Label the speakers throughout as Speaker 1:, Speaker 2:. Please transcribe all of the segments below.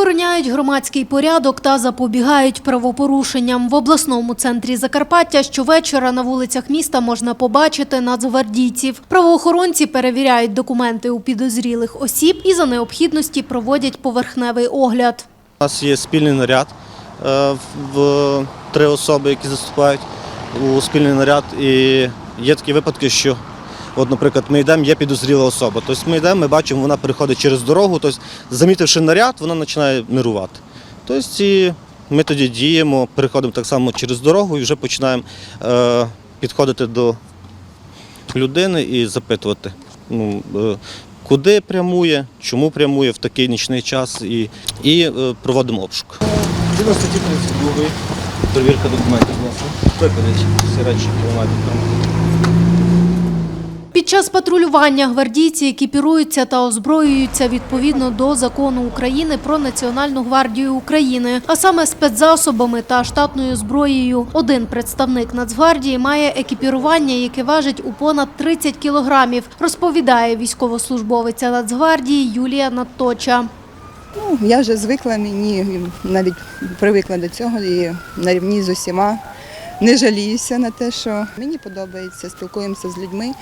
Speaker 1: Охороняють громадський порядок та запобігають правопорушенням. В обласному центрі Закарпаття щовечора на вулицях міста можна побачити нацгвардійців. Правоохоронці перевіряють документи у підозрілих осіб і за необхідності проводять поверхневий огляд.
Speaker 2: У нас є спільний наряд е, в три особи, які заступають у спільний наряд. І є такі випадки, що, от, наприклад, ми йдемо, є підозріла особа. Тобто ми йдемо, ми бачимо, вона переходить через дорогу, тобто, замітивши наряд, вона починає мирувати. Тобто і ми тоді діємо, переходимо так само через дорогу і вже починаємо е, підходити до людини і запитувати. Ну, е, Куди прямує, чому прямує в такий нічний час і, і е, проводимо обшук. Згідно статті 32 перевірка документів, власне. Викладіть всі речі, там.
Speaker 1: Під час патрулювання гвардійці екіпіруються та озброюються відповідно до закону України про Національну гвардію України, а саме спецзасобами та штатною зброєю. Один представник Нацгвардії має екіпірування, яке важить у понад 30 кілограмів, розповідає військовослужбовиця Нацгвардії Юлія Надточа.
Speaker 3: Ну, я вже звикла, мені навіть привикла до цього і на рівні з усіма. Не жаліюся на те, що мені подобається, спілкуємося з людьми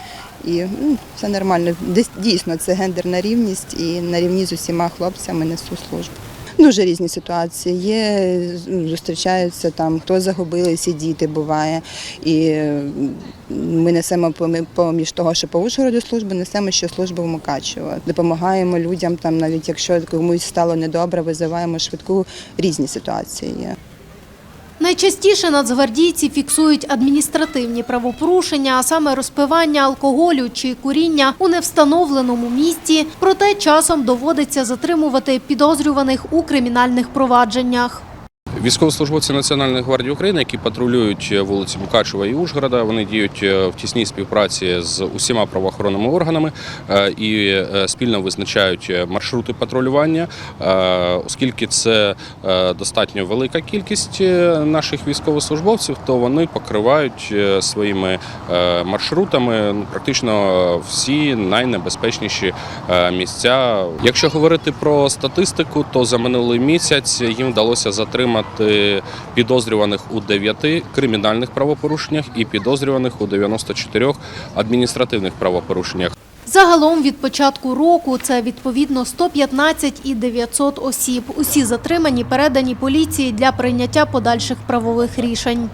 Speaker 3: і ну, все нормально. Дійсно це гендерна рівність і на рівні з усіма хлопцями несу службу. Дуже різні ситуації. Є, ну, зустрічаються там, хто загубилися, діти буває. І ми несемо помі- поміж того, що по Ужгороду служби, несемо ще службу в Мукачево. Допомагаємо людям, там, навіть якщо комусь стало недобре, визиваємо швидку, різні ситуації є.
Speaker 1: Найчастіше нацгвардійці фіксують адміністративні правопорушення, а саме розпивання алкоголю чи куріння у невстановленому місці. Проте часом доводиться затримувати підозрюваних у кримінальних провадженнях.
Speaker 4: Військовослужбовці Національної гвардії України, які патрулюють вулиці Мукачева і Ужгорода, вони діють е, в тісній співпраці з усіма правоохоронними органами е, і е, спільно визначають е, маршрути патрулювання, е, оскільки це е, достатньо велика кількість е, наших військовослужбовців, то вони покривають е, своїми е, маршрутами ну, практично всі найнебезпечніші е, місця. Якщо говорити про статистику, то за минулий місяць їм вдалося затримати підозрюваних у 9 кримінальних правопорушеннях і підозрюваних у 94 адміністративних правопорушеннях.
Speaker 1: Загалом від початку року це відповідно 115 і 900 осіб. Усі затримані передані поліції для прийняття подальших правових рішень.